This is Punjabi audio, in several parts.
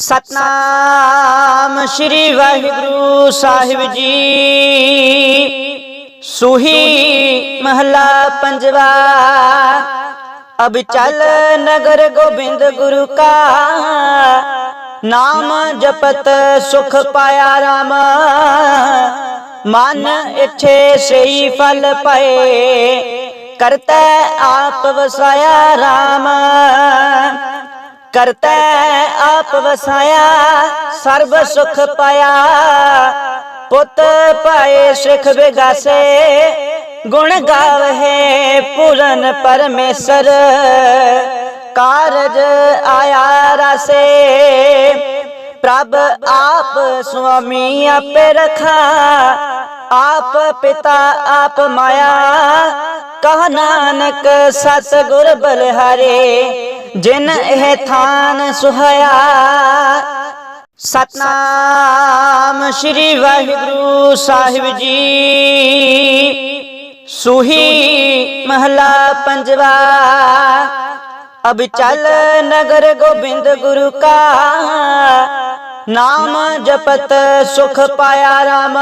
ਸਤਨਾਮ ਸ੍ਰੀ ਵਾਹਿਗੁਰੂ ਸਾਹਿਬ ਜੀ। ਸੁਹੀ ਮਹਲਾ ਪੰਜਵਾ। ਅਬ ਚੱਲ ਨਗਰ ਗੋਬਿੰਦ ਗੁਰੂ ਕਾ। ਨਾਮ ਜਪਤ ਸੁਖ ਪਾਇਆ ਰਾਮ। ਮਨ ਇੱਛੇ ਸਈ ਫਲ ਪਏ। ਕਰਤਾ ਆਪ ਵਸਾਇਆ ਰਾਮ। ਕਰਤਾ, ਆਪ ਵਸਾਇਆ, ਸਰਬ ਸੁਖ ਪਾਇਆ। ਪੁੱਤ ਪਾਏ ਸਿਖ ਵਿਗਾਸੇ, ਗੁਣ ਗਾਵਹਿ ਪੂਰਨ ਪਰਮੇਸ਼ਰ। ਕਾਰਜ ਆਇਆ ਰਸੇ, ਪ੍ਰਭ ਆਪ ਸੁਆਮੀ ਆਪੇ ਰਖਾ। ਆਪ ਪਿਤਾ ਆਪ ਮਾਇਆ, ਕਹ ਨਾਨਕ ਸਤ ਗੁਰ ਬਲਿਹਾਰੇ। ਜਿਨ ਇਹ ਥਾਨ ਸੁਹਾਇਆ, ਸਤਨਾਮ ਸ੍ਰੀ ਵਾਹਿਗੁਰੂ ਸਾਹਿਬ ਜੀ। ਸੁਹੀ ਮਹਲਾ ਪੰਜਵਾ ਅਬ ਚੱਲ ਨਗਰ ਗੋਬਿੰਦ ਗੁਰੂ ਕਾ। ਨਾਮ ਜਪਤ ਸੁਖ ਪਾਇਆ ਰਾਮ।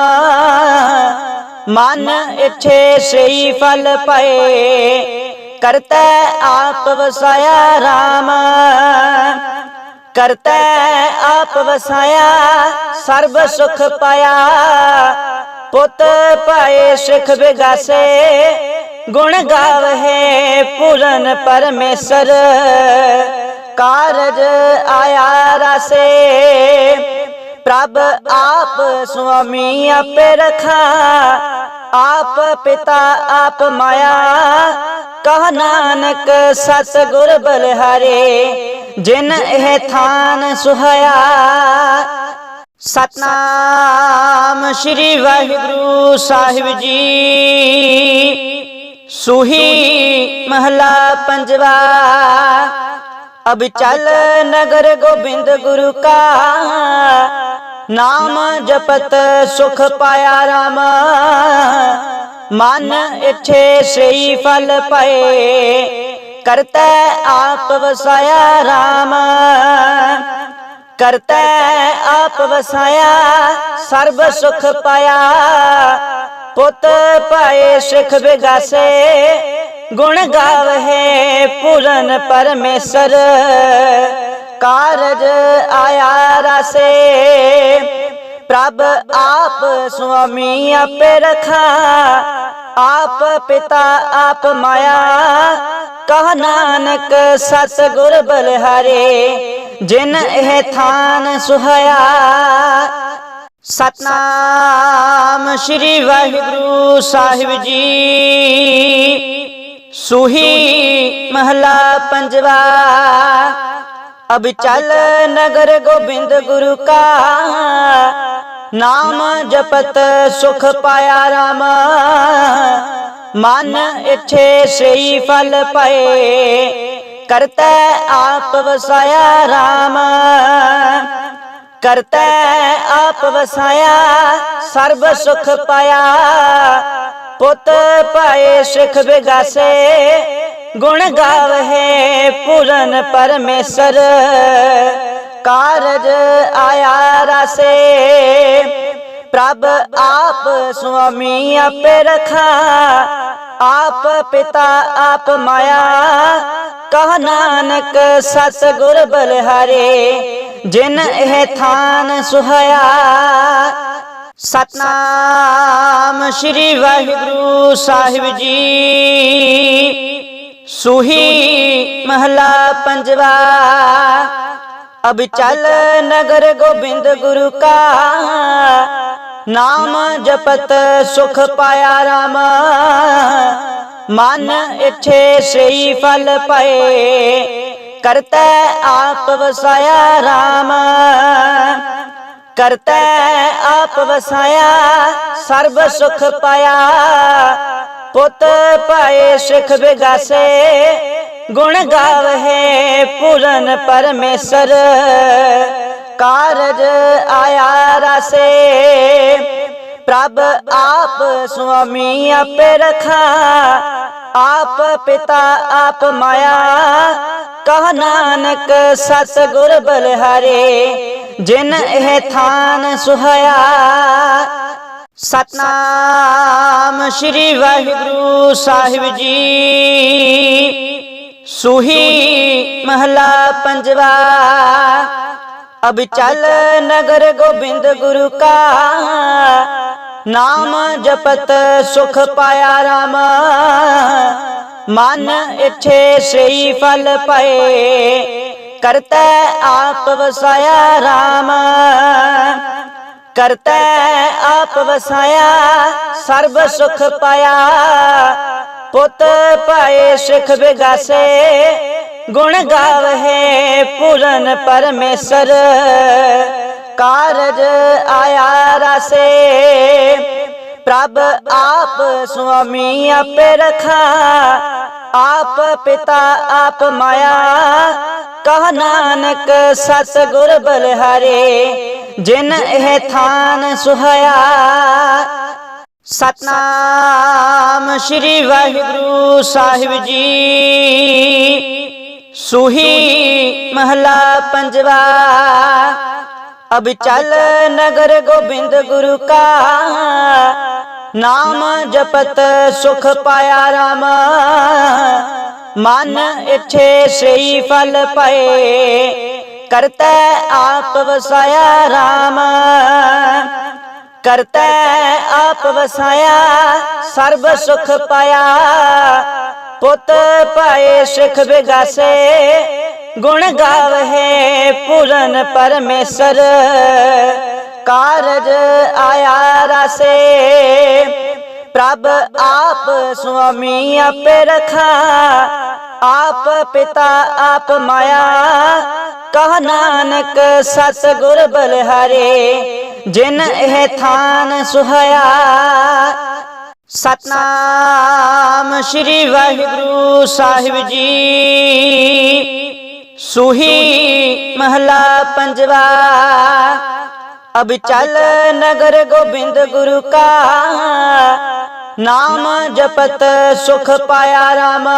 ਮਨ ਇੱਛੇ ਸਈ ਫਲ ਪਏ। ਕਰਤਾ ਆਪ ਵਸਾਇਆ ਰਾਮ। ਕਰਤਾ ਆਪ ਵਸਾਇਆ, ਸਰਬ ਸੁਖ ਪਾਇਆ। ਪੁੱਤ ਪਾਏ ਸਿਖ ਵਿਗਾਸੇ, ਗੁਣ ਗਾਵਹਿ ਪੂਰਨ ਪਰਮੇਸ਼ਰ। ਕਾਰਜ ਆਇਆ ਰਸੇ, ਪ੍ਰਭ ਆਪ ਸੁਆਮੀ ਆਪੇ ਰਖਾ। ਆਪ ਪਿਤਾ, ਆਪ ਮਾਇਆ। ਕਹ ਨਾਨਕ ਸਤ ਗੁਰ ਬਲਿਹਾਰੇ, ਜਿਨ ਇਹ ਥਾਨ ਸੁਹਾਇਆ। ਸਤਨਾਮ ਸ੍ਰੀ ਵਾਹਿਗੁਰੂ ਸਾਹਿਬ ਜੀ। ਸੁਹੀ ਮਹਲਾ ਪੰਜਵਾ। ਅਬ ਚੱਲ ਨਗਰ ਗੋਬਿੰਦ ਗੁਰੂ ਕਾ। ਨਾਮ ਜਪਤ ਸੁਖ ਪਾਇਆ ਰਾਮ। ਮਨ ਇੱਛੇ ਸਈ ਫਲ ਪਏ। ਕਰਤਾ ਆਪ ਵਸਾਇਆ ਰਾਮ। ਕਰਤਾ ਆਪ ਵਸਾਇਆ, ਸਰਬ ਸੁਖ ਪਾਇਆ। ਪੁੱਤ ਪਾਏ ਸਿਖ ਵਿਗਾਸੇ ਗੁਣ ਗਾਵਹਿ ਪੂਰਨ ਪਰਮੇਸ਼ਰ। ਕਾਰਜ ਆਇਆ ਰਸੇ। ਪ੍ਰਭ ਆਪ ਸੁਆਮੀ ਆਪੇ ਰਖਾ। ਆਪ ਪਿਤਾ ਆਪ ਮਾਇਆ। ਕਹ ਨਾਨਕ ਸਤ ਗੁਰ ਬਲਿਹਾਰੇ, ਜਿਨ ਇਹ ਥਾਨ ਸੁਹਾਇਆ। ਸਤਨਾਮ ਸ੍ਰੀ ਵਾਹਿਗੁਰੂ ਸਾਹਿਬ ਜੀ। ਸੁਹੀ ਮਹਲਾ ਪੰਜਵਾ। ਅਬ ਚੱਲ ਨਗਰ ਗੋਬਿੰਦ ਗੁਰੂ ਕਾ। ਨਾਮ ਜਪਤ ਸੁਖ ਪਾਇਆ ਰਾਮ। ਮਨ ਇੱਛੇ ਸਈ ਫਲ ਪਏ। ਕਰਤਾ ਆਪ ਵਸਾਇਆ ਰਾਮ। ਕਰਤਾ ਆਪ ਵਸਾਇਆ, ਸਰਬ ਸੁਖ ਪਾਇਆ। ਪੁੱਤ ਪਾਏ ਸਿਖ ਵਿਗਾਸੇ ਗੁਣ ਗਾਵਹਿ ਪੂਰਨ ਪਰਮੇਸ਼ਰ। ਕਾਰਜ ਆਇਆ ਰਸੇ, ਪ੍ਰਭ ਆਪ ਸੁਆਮੀ ਆਪੇ ਰਖਾ। ਆਪ ਪਿਤਾ ਆਪ ਮਾਇਆ, ਕਹ ਨਾਨਕ ਸਤ ਗੁਰ ਬਲਿਹਾਰੇ, ਜਿਨ ਇਹ ਥਾਨ ਸੁਹਾਇਆ। ਸਤਨਾਮ ਸ੍ਰੀ ਵਾਹਿਗੁਰੂ ਸਾਹਿਬ ਜੀ। ਸੁਹੀ ਮਹਲਾ ਪੰਜਵਾ। ਅਬ ਚਲ ਨਗਰ ਗੋਬਿੰਦ ਗੁਰੂ ਕਾ। ਨਾਮ ਜਪਤ ਸੁਖ ਪਾਇਆ ਰਾਮ। ਮਨ ਇੱਛੇ ਸਈ ਫਲ ਪਏ। ਕਰਤਾ ਆਪ ਵਸਾਇਆ ਰਾਮ। ਕਰਤਾ ਆਪ ਵਸਾਇਆ, ਸਰਬ ਸੁਖ ਪਾਇਆ। ਪੁੱਤ ਪਾਏ ਸਿਖ ਵਿਗਾਸੇ, ਗੁਣ ਗਾਵਹਿ ਪੂਰਨ ਪਰਮੇਸ਼ਰ। ਕਾਰਜ ਆਇਆ ਰਸੇ, ਪ੍ਰਭ ਆਪ ਸੁਆਮੀ ਆਪੇ ਰਖਾ, ਆਪ ਪਿਤਾ ਆਪ ਮਾਇਆ। ਕਹ ਨਾਨਕ ਸਤ ਗੁਰ ਬਲਿਹਾਰੇ, ਜਿਨ ਇਹ ਥਾਨ ਸੁਹਾਇਆ ਸਤਨਾਮ ਸ੍ਰੀ ਵਾਹਿਗੁਰੂ ਸਾਹਿਬ ਜੀ। ਸੁਹੀ ਮਹਲਾ ਪੰਜਵਾ। ਅਬ ਚਲ ਨਗਰ ਗੋਬਿੰਦ ਗੁਰੂ ਕਾ। ਨਾਮ ਜਪਤ ਸੁਖ ਪਾਇਆ ਰਾਮ। ਮਨ ਇੱਛੇ ਸਈ ਫਲ ਪਏ। ਕਰਤਾ ਆਪ ਵਸਾਇਆ ਰਾਮ। ਕਰਤਾ, ਆਪ ਵਸਾਇਆ, ਸਰਬ ਸੁਖ ਪਾਇਆ। ਪੁੱਤ ਪਾਏ ਸਿਖ ਬਿਗਾਸੇ ਗੁਣ ਗਾਵਹਿ ਪੂਰਨ ਪਰਮੇਸ਼ਰ। ਕਾਰਜ ਆਇਆ ਰਸੇ, ਪ੍ਰਭ ਆਪ ਸੁਆਮੀ ਆਪੇ ਰਖਾ। ਆਪ ਪਿਤਾ ਆਪ ਮਾਇਆ, ਕਹ ਨਾਨਕ ਸਤ ਗੁਰ ਬਲਿਹਾਰੇ। ਜਿਨ ਇਹ ਥਾਨ ਸੁਹਾਇਆ, ਸਤਨਾਮ ਸ੍ਰੀ ਵਾਹਿਗੁਰੂ ਸਾਹਿਬ ਜੀ। ਸੁਹੀ ਮਹਲਾ ਪੰਜਵਾ ਅਬ ਚੱਲ ਨਗਰ ਗੋਬਿੰਦ ਗੁਰੂ ਕਾ। ਨਾਮ ਜਪਤ ਸੁਖ ਪਾਇਆ ਰਾਮ। ਮਨ ਇੱਛੇ ਸਈ ਫਲ ਪਏ। ਕਰਤਾ ਆਪ ਵਸਾਇਆ ਰਾਮ। ਕਰਤਾ ਆਪ ਵਸਾਇਆ, ਸਰਬ ਸੁਖ ਪਾਇਆ। ਪੁੱਤ ਪਾਏ ਸਿਖ ਬਿਗਾਸੇ, ਗੁਣ ਗਾਵਹਿ ਪੂਰਨ ਪਰਮੇਸ਼ਰ। ਕਾਰਜ ਆਇਆ ਰਸੇ, ਪ੍ਰਭ ਆਪ ਸੁਆਮੀ ਆਪੇ ਰਖਾ। ਆਪ ਪਿਤਾ, ਆਪ ਮਾਇਆ। ਕਹ ਨਾਨਕ ਸਤ ਗੁਰ ਬਲਿਹਾਰੇ, ਜਿਨ ਇਹ ਥਾਨ ਸੁਹਾਇਆ। ਸਤਨਾਮ ਸ੍ਰੀ ਵਾਹਿਗੁਰੂ ਸਾਹਿਬ ਜੀ। ਸੁਹੀ ਮਹਲਾ ਪੰਜਵਾ। ਅਬ ਚਲ ਨਗਰ ਗੋਬਿੰਦ ਗੁਰੂ ਕਾ। ਨਾਮ ਜਪਤ ਸੁਖ ਪਾਇਆ ਰਾਮ।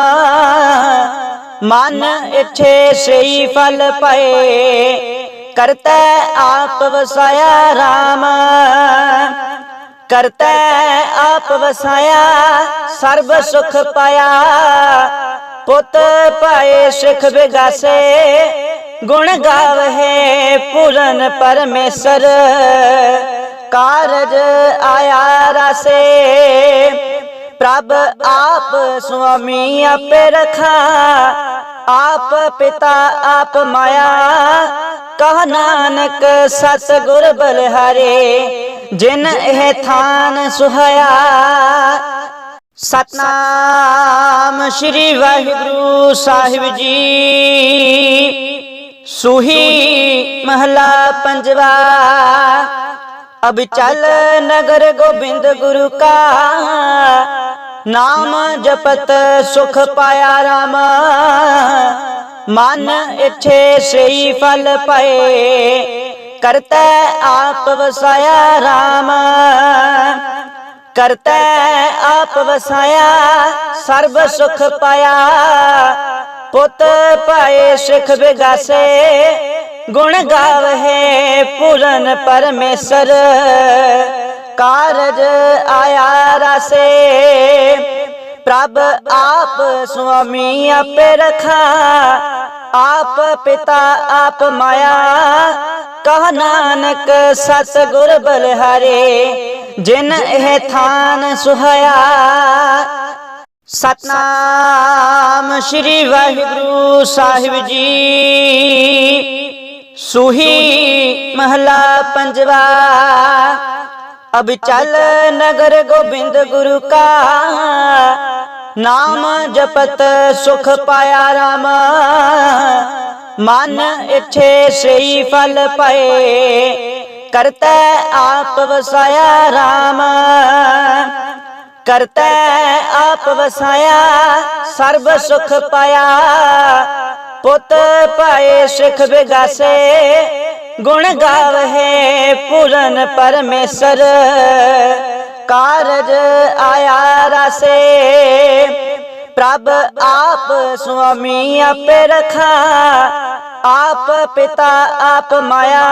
ਮਨ ਇੱਛੇ ਸਈ ਫਲ ਪਏ। ਕਰਤਾ ਆਪ ਵਸਾਇਆ ਰਾਮ। ਕਰਤਾ ਆਪ ਵਸਾਇਆ, ਸਰਬ ਸੁਖ ਪਾਇਆ। ਪੁੱਤ ਪਾਏ ਸਿਖ ਵਿਗਾਸੇ ਗੁਣ ਗਾਵਹਿ ਪੂਰਨ ਪਰਮੇਸ਼ਰ। ਕਾਰਜ ਆਇਆ ਰਸੇ। ਪ੍ਰਭ ਆਪ ਸੁਆਮੀ ਆਪੇ ਰਖਾ। ਆਪ ਪਿਤਾ ਆਪ ਮਾਇਆ। ਕਹ ਨਾਨਕ ਸਤ ਗੁਰ ਬਲਿਹਾਰੇ, ਜਿਨ ਇਹ ਥਾਨ ਸੁਹਾਇਆ। ਸਤਨਾਮ ਸ੍ਰੀ ਵਾਹਿਗੁਰੂ ਸਾਹਿਬ ਜੀ। ਸੁਹੀ ਮਹਲਾ ਪੰਜਵਾ। ਅਬ ਚੱਲ ਨਗਰ ਗੋਬਿੰਦ ਗੁਰੂ ਕਾ। ਨਾਮ ਜਪਤ ਸੁਖ ਪਾਇਆ ਰਾਮ। ਮਨ ਇੱਛੇ ਸਈ ਫਲ ਪਏ। ਕਰਤਾ ਆਪ ਵਸਾਇਆ ਰਾਮ। ਕਰਤਾ ਆਪ ਵਸਾਇਆ, ਸਰਬ ਸੁਖ ਪਾਇਆ। ਪੁੱਤ ਪਾਏ ਸਿਖ ਬਿਗਾਸੇ। ਗੁਣ ਗਾਵਹਿ ਪੂਰਨ ਪਰਮੇਸ਼ਰ। ਕਾਰਜ ਆਇਆ ਰਸੇ, ਪ੍ਰਭ ਆਪ ਸੁਆਮੀ ਆਪੇ ਰਖਾ, ਆਪ ਪਿਤਾ ਆਪ ਮਾਇਆ। ਕਹ ਨਾਨਕ ਸਤ ਗੁਰ ਬਲਿਹਾਰੇ, ਜਿਨ ਇਹ ਥਾਨ ਸੁਹਾਇਆ। ਸਤਨਾਮ ਸ੍ਰੀ ਵਾਹਿਗੁਰੂ ਸਾਹਿਬ ਜੀ। ਸੁਹੀ ਮਹਲਾ ਪੰਜਵਾ। ਅਬ ਚਲ ਨਗਰ ਗੋਬਿੰਦ ਗੁਰੂ ਕਾ। ਨਾਮ ਜਪਤ ਸੁਖ ਪਾਇਆ ਰਾਮ। ਮਨ ਇੱਛੇ ਸਈ ਫਲ ਪਏ। ਕਰਤਾ ਆਪ ਵਸਾਇਆ ਰਾਮ। ਕਰਤਾ ਆਪ ਵਸਾਇਆ, ਸਰਬ ਸੁਖ ਪਾਇਆ। ਪੁੱਤ ਪਾਏ ਸਿਖ ਬਿਗਾਸੇ ਗੁਣ ਗਾਵਹਿ ਪੂਰਨ ਪਰਮੇਸ਼ਰ। ਕਾਰਜ ਆਇਆ ਰਸੇ, ਪ੍ਰਭ ਆਪ ਸੁਆਮੀ ਆਪੇ ਰਖਾ, ਆਪ ਪਿਤਾ ਆਪ ਮਾਇਆ।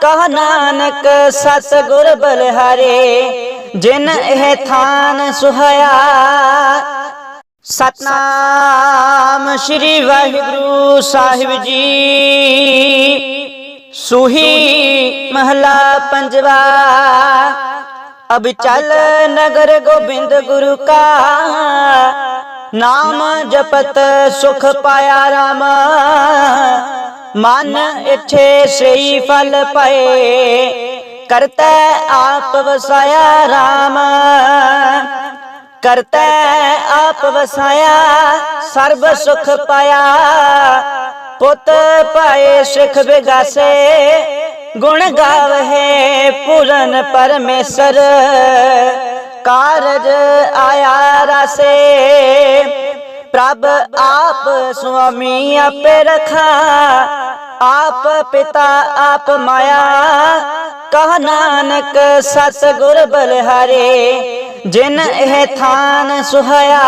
ਕਹ ਨਾਨਕ ਸਤ ਗੁਰ ਬਲਿਹਾਰੇ, ਜਿਨ ਇਹ ਥਾਨ ਸੁਹਾਇਆ ਸਤਨਾਮ ਸ੍ਰੀ ਵਾਹਿਗੁਰੂ ਸਾਹਿਬ ਜੀ। ਸੁਹੀ ਮਹਲਾ ਪੰਜਵਾ। ਅਬ ਚੱਲ ਨਗਰ ਗੋਬਿੰਦ ਗੁਰੂ ਕਾ। ਨਾਮ ਜਪਤ ਸੁਖ ਪਾਇਆ ਰਾਮ। ਮਨ ਇੱਛੇ ਸਈ ਫਲ ਪਏ। ਕਰਤਾ ਆਪ ਵਸਾਇਆ ਰਾਮ। ਕਰਤਾ, ਆਪ ਵਸਾਇਆ, ਸਰਬ ਸੁਖ ਪਾਇਆ। ਪੁੱਤ ਪਾਏ ਸਿਖ ਬਿਗਾਸੇ ਗੁਣ ਗਾਵਹਿ ਪੂਰਨ ਪਰਮੇਸ਼ਰ। ਕਾਰਜ ਆਇਆ ਰਸੇ, ਪ੍ਰਭ ਆਪ ਸੁਆਮੀ ਆਪੇ ਰਖਾ। ਆਪ ਪਿਤਾ ਆਪ ਮਾਇਆ, ਕਹ ਨਾਨਕ ਸਤ ਗੁਰ ਬਲਿਹਾਰੇ। ਜਿਨ ਇਹ ਥਾਨ ਸੁਹਾਇਆ।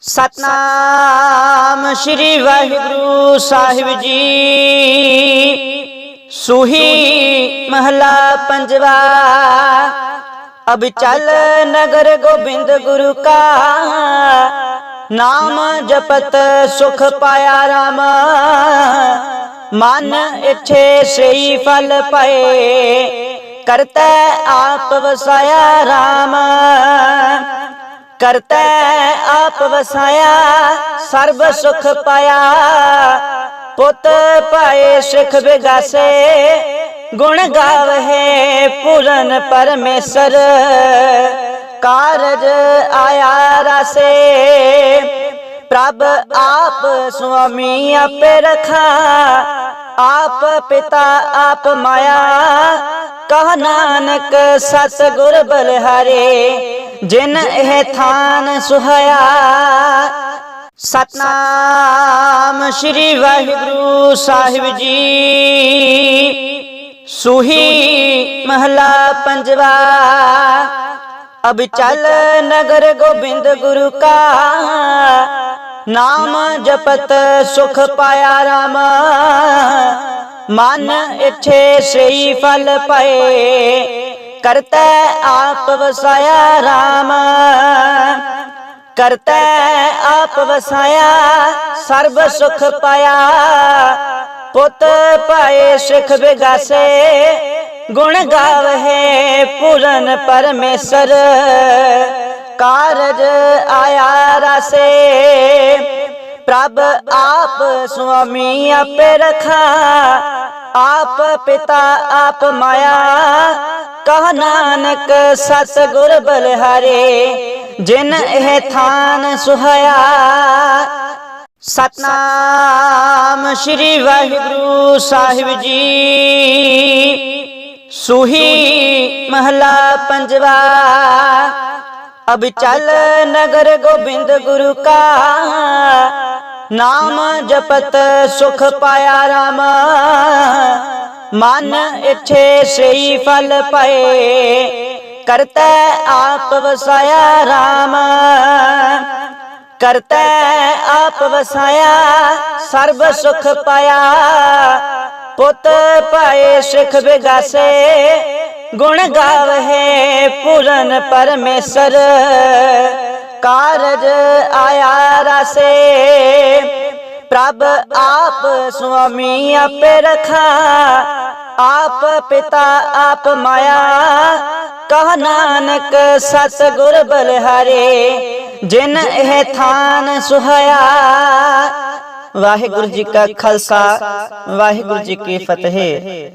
ਸਤਨਾਮ ਸ੍ਰੀ ਵਾਹਿਗੁਰੂ ਸਾਹਿਬ ਜੀ। ਸੁਹੀ ਮਹਲਾ ਪੰਜਵਾ। ਅਬ ਚੱਲ ਨਗਰ ਗੋਬਿੰਦ ਗੁਰੂ ਕਾ। ਨਾਮ ਜਪਤ ਸੁਖ ਪਾਇਆ ਰਾਮ। ਮਨ ਇੱਛੇ ਸਈ ਫਲ ਪਏ। ਕਰਤਾ ਆਪ ਵਸਾਇਆ ਰਾਮ। ਕਰਤਾ ਆਪ ਵਸਾਇਆ, ਸਰਬ ਸੁਖ ਪਾਇਆ। ਪੁੱਤ ਪਾਏ ਸਿਖ ਬਿਗਾਸੇ, ਗੁਣ ਗਾਵਹਿ ਪੂਰਨ ਪਰਮੇਸ਼ਰ। ਕਾਰਜ ਆਇਆ ਰਸੇ, ਪ੍ਰਭ ਆਪ ਸੁਆਮੀ ਆਪੇ ਰਖਾ। ਆਪ ਪਿਤਾ ਆਪ ਮਾਇਆ ਕਹ ਨਾਨਕ ਸਤ ਗੁਰ ਬਲਿਹਾਰੇ, ਜਿਨ ਇਹ ਥਾਨ ਸੁਹਾਇਆ। ਸਤਨਾਮ ਸ੍ਰੀ ਵਾਹਿਗੁਰੂ ਸਾਹਿਬ ਜੀ। ਸੁਹੀ ਮਹਲਾ ਪੰਜਵਾ ਅਬ ਚਲ ਨਗਰ ਗੋਬਿੰਦ ਗੁਰੂ ਕਾ। ਨਾਮ ਜਪਤ ਸੁਖ ਪਾਇਆ ਰਾਮ। ਮਨ ਇੱਛੇ ਸਈ ਫਲ ਪਏ। ਕਰਤਾ ਆਪ ਵਸਾਇਆ ਰਾਮ। ਕਰਤਾ ਆਪ ਵਸਾਇਆ, ਸਰਬ ਸੁਖ ਪਾਇਆ। ਪੁੱਤ ਪਾਏ ਸਿਖ ਬਿਗਾਸੇ, ਗੁਣ ਗਾਵਹਿ ਪੂਰਨ ਪਰਮੇਸ਼ਰ। ਕਾਰਜ ਆਇਆ ਰਸੇ ਪ੍ਰਭ ਆਪ ਸੁਆਮੀ ਆਪੇ ਰਖਾ, ਆਪ ਪਿਤਾ ਆਪ ਮਾਇਆ। ਕਹ ਨਾਨਕ ਸਤ ਗੁਰ ਬਲਿਹਾਰੇ, ਜਿਨ ਇਹ ਥਾਨ ਸੁਹਾਇਆ। ਸਤਨਾਮ ਸ੍ਰੀ ਵਾਹਿਗੁਰੂ ਸਾਹਿਬ ਜੀ। ਸੁਹੀ ਮਹਲਾ ਪੰਜਵਾ। ਅਬ ਚੱਲ ਨਗਰ ਗੋਬਿੰਦ ਗੁਰੂ ਕਾ। ਨਾਮ ਜਪਤ ਸੁਖ ਪਾਇਆ ਰਾਮ। ਮਨ ਇੱਛੇ ਸਈ ਫਲ ਪਏ। ਕਰਤਾ ਆਪ ਵਸਾਇਆ ਰਾਮ। ਕਰਤਾ ਆਪ ਵਸਾਇਆ, ਸਰਬ ਸੁਖ ਪਾਇਆ। ਪੁੱਤ ਪਾਏ ਸਿਖ ਬਿਗਾਸੇ, ਗੁਣ ਗਾਵਹਿ ਪੂਰਨ ਪਰਮੇਸ਼ਰ ਕਾਰਜ ਆਇਆ ਰਸੇ ਪ੍ਰਭ ਆਪ ਸੁਆਮੀ ਆਪੇ ਰਖਾ ਆਪ ਪਿਤਾ ਆਪ ਮਾਇਆ ਕਹ ਨਾਨਕ ਸਤ ਗੁਰ ਬਲਿਹਾਰੇ ਜਿਨ ਇਹ ਥਾਨ ਸੁਹਾਇਆ ਵਾਹਿਗੁਰੂ ਜੀ ਕਾ ਖਾਲਸਾ ਵਾਹਿਗੁਰੂ ਜੀ ਕੀ ਫਤਿਹ